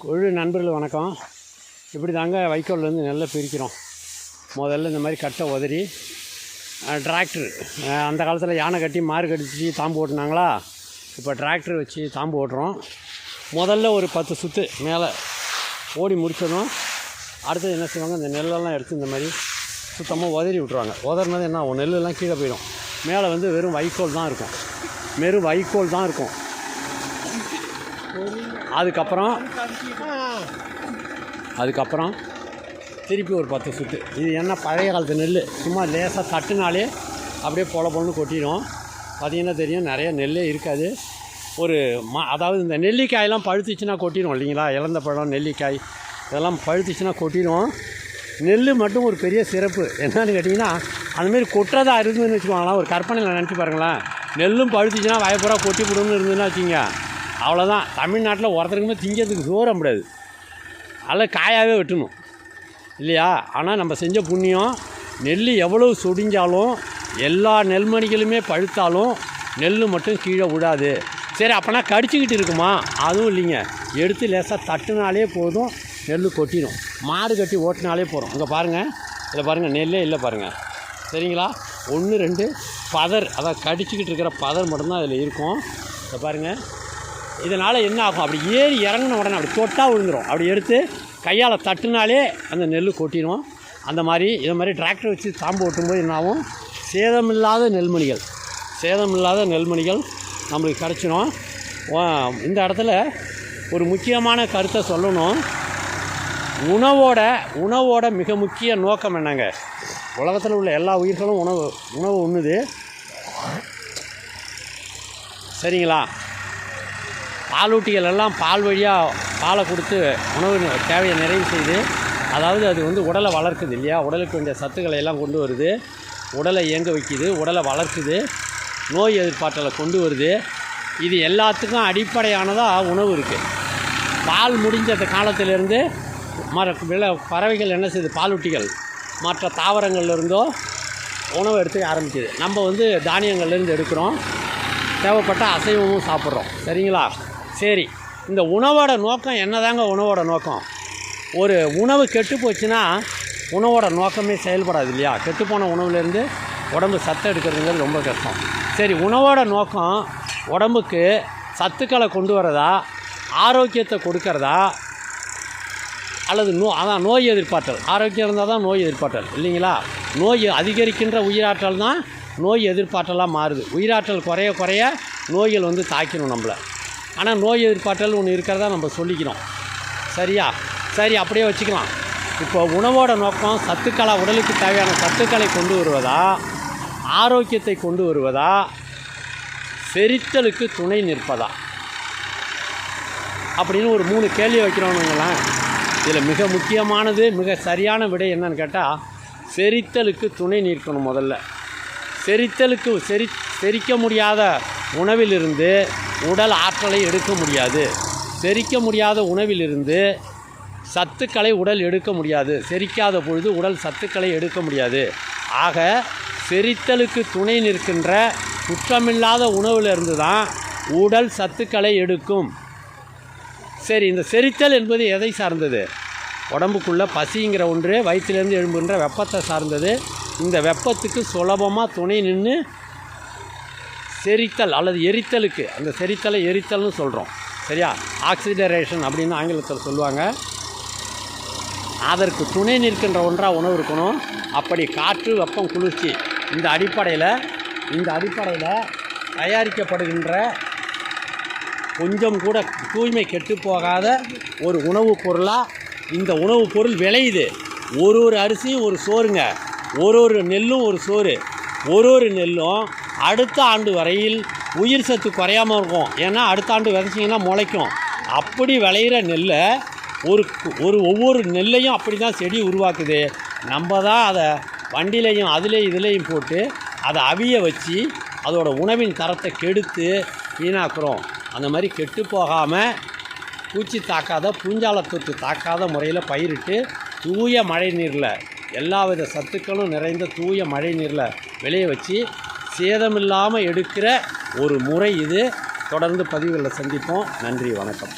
குழு நண்பர்கள் வணக்கம். இப்படி தாங்க வைக்கோல்லேருந்து நெல்லை பிரிக்கிறோம். முதல்ல இந்த மாதிரி கட்டை உதறி டிராக்டர். அந்த காலத்தில் யானை கட்டி மாறு கடிச்சு தாம்பு ஓட்டுனாங்களா? இப்போ டிராக்டர் வச்சு தாம்பு ஓட்டுறோம். முதல்ல ஒரு பத்து சுற்று மேலே ஓடி முடிச்சதும் அடுத்தது என்ன செய்வாங்க? இந்த நெல்லெல்லாம் எடுத்து இந்த மாதிரி சுத்தமாக உதறி விட்ருவாங்க உதறினது என்ன ஆகும்? நெல்லெல்லாம் கீழே போயிடும். மேலே வந்து வெறும் வைக்கோல் தான் இருக்கும். வெறும் வைக்கோல் தான் இருக்கும். அதுக்கப்புறம் அதுக்கப்புறம் திருப்பி ஒரு பத்து சுற்று இது என்ன பழைய காலத்து நெல் சும்மா லேசாக தட்டுனாலே அப்படியே பொல பொலன்னு கொட்டிடும். பார்த்தீங்கன்னா தெரியும் நிறைய நெல்லே இருக்காது. ஒரு ம அதாவது இந்த நெல்லிக்காயெல்லாம் பழுத்துச்சுன்னா கொட்டிடும் இல்லைங்களா? இழந்த பழம் நெல்லிக்காய் இதெல்லாம் பழுத்துச்சுன்னா கொட்டிடும். நெல் மட்டும் ஒரு பெரிய சிறப்பு. என்னன்னு கேட்டிங்கன்னா அந்தமாரி கொட்டுறதா இருந்ததுன்னு வச்சுக்கோங்களேன். ஒரு கற்பனையில் நினச்சி பாருங்களேன். நெல்லும் பழுத்துச்சுன்னா வயப்புறா கொட்டி விடுன்னு இருந்ததுன்னா வச்சுங்க அவ்வளோதான் தமிழ்நாட்டில் ஒருத்தருக்குமே திங்கிறதுக்கு சோற முடியாது அதில் காயாகவே வெட்டணும். இல்லையா? ஆனால் நம்ம செஞ்ச புண்ணியம் நெல் எவ்வளவு சொடிஞ்சாலும் எல்லா நெல்மணிகளுமே பழுத்தாலும் நெல் மட்டும் கீழே விடாது சரி அப்போனா கடிச்சிக்கிட்டு இருக்குமா? அதுவும் இல்லைங்க. எடுத்து லேசாக தட்டுனாலே போதும் நெல் கொட்டிடும். மாடு கட்டி ஓட்டினாலே போகிறோம் இங்கே பாருங்கள் இல்லை பாருங்கள் நெல்லே இல்லை பாருங்கள் சரிங்களா? ஒன்று ரெண்டு பதர் அதான் கடிச்சிக்கிட்டு இருக்கிற பதர் மட்டும்தான் அதில் இருக்கும். இதை பாருங்கள் இதனால் என்ன ஆகும்? அப்படி ஏறி இறங்கின உடனே அப்படி தொட்டா விழுந்துடும் அப்படி எடுத்து கையால் தட்டுனாலே அந்த நெல் கொட்டிடும். அந்த மாதிரி இதை மாதிரி டிராக்டர் வச்சு தாம்பு ஓட்டும்போது என்ன ஆகும்? சேதமில்லாத நெல்மணிகள். சேதமில்லாத நெல்மணிகள் நம்மளுக்கு கிடச்சிடும் இந்த இடத்துல ஒரு முக்கியமான கருத்தை சொல்லணும். உணவோட உணவோட மிக முக்கிய நோக்கம் என்னங்க? உலகத்தில் உள்ள எல்லா உயிர்களும் உணவு உணவு உண்ணுது. சரிங்களா? பாலூட்டிகள் எல்லாம் பால் வழியாக பாலை கொடுத்து உணவு தேவையை நிறைவு செய்து அதாவது அது வந்து உடலை வளர்க்குது இல்லையா? உடலுக்கு வேண்டிய சத்துக்களை எல்லாம் கொண்டு வருது. உடலை இயங்க வைக்குது உடலை வளர்க்குது நோய் எதிர்ப்பாற்றலை கொண்டு வருது. இது எல்லாத்துக்கும் அடிப்படையானதாக உணவு இருக்குது பால் முடிஞ்ச அந்த காலத்திலேருந்து மர வில பறவைகள் என்ன செய்யுது பாலூட்டிகள் மற்ற தாவரங்கள்லேருந்தோ உணவு எடுத்துக்க ஆரம்பிக்குது. நம்ம வந்து தானியங்கள்லேருந்து எடுக்கிறோம். தேவைப்பட்ட அசைவமும் சாப்பிட்றோம். சரிங்களா? சரி இந்த உணவோட நோக்கம் என்னதாங்க உணவோட நோக்கம்? ஒரு உணவு கெட்டு போச்சுன்னா உணவோட நோக்கமே செயல்படாது இல்லையா? கெட்டுப்போன உணவுலேருந்து உடம்பு சத்து எடுக்கிறதுங்கிறது ரொம்ப கஷ்டம். சரி உணவோட நோக்கம் உடம்புக்கு சத்துக்களை கொண்டு வரதா? ஆரோக்கியத்தை கொடுக்கறதா? அல்லது நோ அதான் நோய் எதிர்ப்பாற்றல் ஆரோக்கியம் இருந்தால் தான் நோய் எதிர்ப்பாற்றல் இல்லைங்களா? நோய் அதிகரிக்கின்ற உயிராற்றல் தான் நோய் எதிர்ப்பாற்றலாக மாறுது. உயிராற்றல் குறைய குறைய நோய்கள் வந்து தாக்கிடும் நம்மளை. ஆனால் நோய் எதிர்ப்பாற்றல் ஒன்று இருக்கிறதா நம்ம சொல்லிக்கணும் சரியா? சரி அப்படியே வச்சுக்கலாம். இப்போ உணவோட நோக்கம் சத்துக்களை உடலுக்கு தேவையான சத்துக்களை கொண்டு வருவதா? ஆரோக்கியத்தை கொண்டு வருவதா? செரித்தலுக்கு துணை நிற்பதா? அப்படின்னு ஒரு மூணு கேள்வி வைக்கிறோம்னுங்களேன் இதில் மிக முக்கியமானது மிக சரியான விடை என்னன்னு கேட்டால் செரித்தலுக்கு துணை நிற்கணும் முதல்ல. செரித்தலுக்கு செரி செரிக்க முடியாத உணவிலிருந்து உடல் ஆற்றலை எடுக்க முடியாது. செரிக்க முடியாத உணவிலிருந்து சத்துக்களை உடல் எடுக்க முடியாது. செரிக்காத பொழுது உடல் சத்துக்களை எடுக்க முடியாது. ஆக செரித்தலுக்கு துணை நிற்கின்ற குற்றமில்லாத உணவிலிருந்து தான் உடல் சத்துக்களை எடுக்கும். சரி இந்த செரித்தல் என்பது எதை சார்ந்தது? உடம்புக்குள்ள பசிங்கிற ஒன்று வயிற்றிலேருந்து எழும்புகின்ற வெப்பத்தை சார்ந்தது. இந்த வெப்பத்துக்கு சுலபமாக துணை நின்று செரித்தல் அல்லது எரித்தலுக்கு அந்த செரித்தலை எரித்தல்னு சொல்கிறோம் சரியா? ஆக்சிடரேஷன் அப்படின்னு ஆங்கிலத்தில் சொல்லுவாங்க. அதற்கு துணை நிற்கின்ற ஒன்றாக உணவு இருக்கணும். அப்படி காற்று வெப்பம் குளிர்ச்சி. இந்த அடிப்படையில் இந்த அடிப்படையில் தயாரிக்கப்படுகின்ற கொஞ்சம் கூட தூய்மை கெட்டு போகாத ஒரு உணவுப் பொருளாக இந்த உணவுப் பொருள் விளையுது ஒரு ஒரு அரிசியும் ஒரு சோறுங்க. ஒரு ஒரு நெல்லும் ஒரு சோறு. ஒரு ஒரு நெல்லும் அடுத்த ஆண்டு வரையில் உயிர் சத்து குறையாமல் இருக்கும். ஏன்னா அடுத்த ஆண்டு விதைச்சிங்கன்னா முளைக்கும். அப்படி விளையிற நெல்லை ஒரு ஒரு ஒவ்வொரு நெல்லையும் அப்படி தான் செடி உருவாக்குது. நம்ம தான் அதை வண்டிலையும் அதுலேயும் இதுலேயும் போட்டு அதை அவிய வச்சு அதோடய உணவின் தரத்தை கெடுத்து வீணாக்குறோம். அந்த மாதிரி கெட்டு போகாமல் பூச்சி தாக்காத பூஞ்சால தொற்று தாக்காத முறையில் பயிரிட்டு தூய மழை நீரில் எல்லா வித சத்துக்களும் நிறைந்த தூய மழை நீரில் விளைய வச்சு சேதமில்லாமல் எடுக்கிற ஒரு முறை இது. தொடர்ந்து பதிவுகளில் சந்திப்போம். நன்றி வணக்கம்.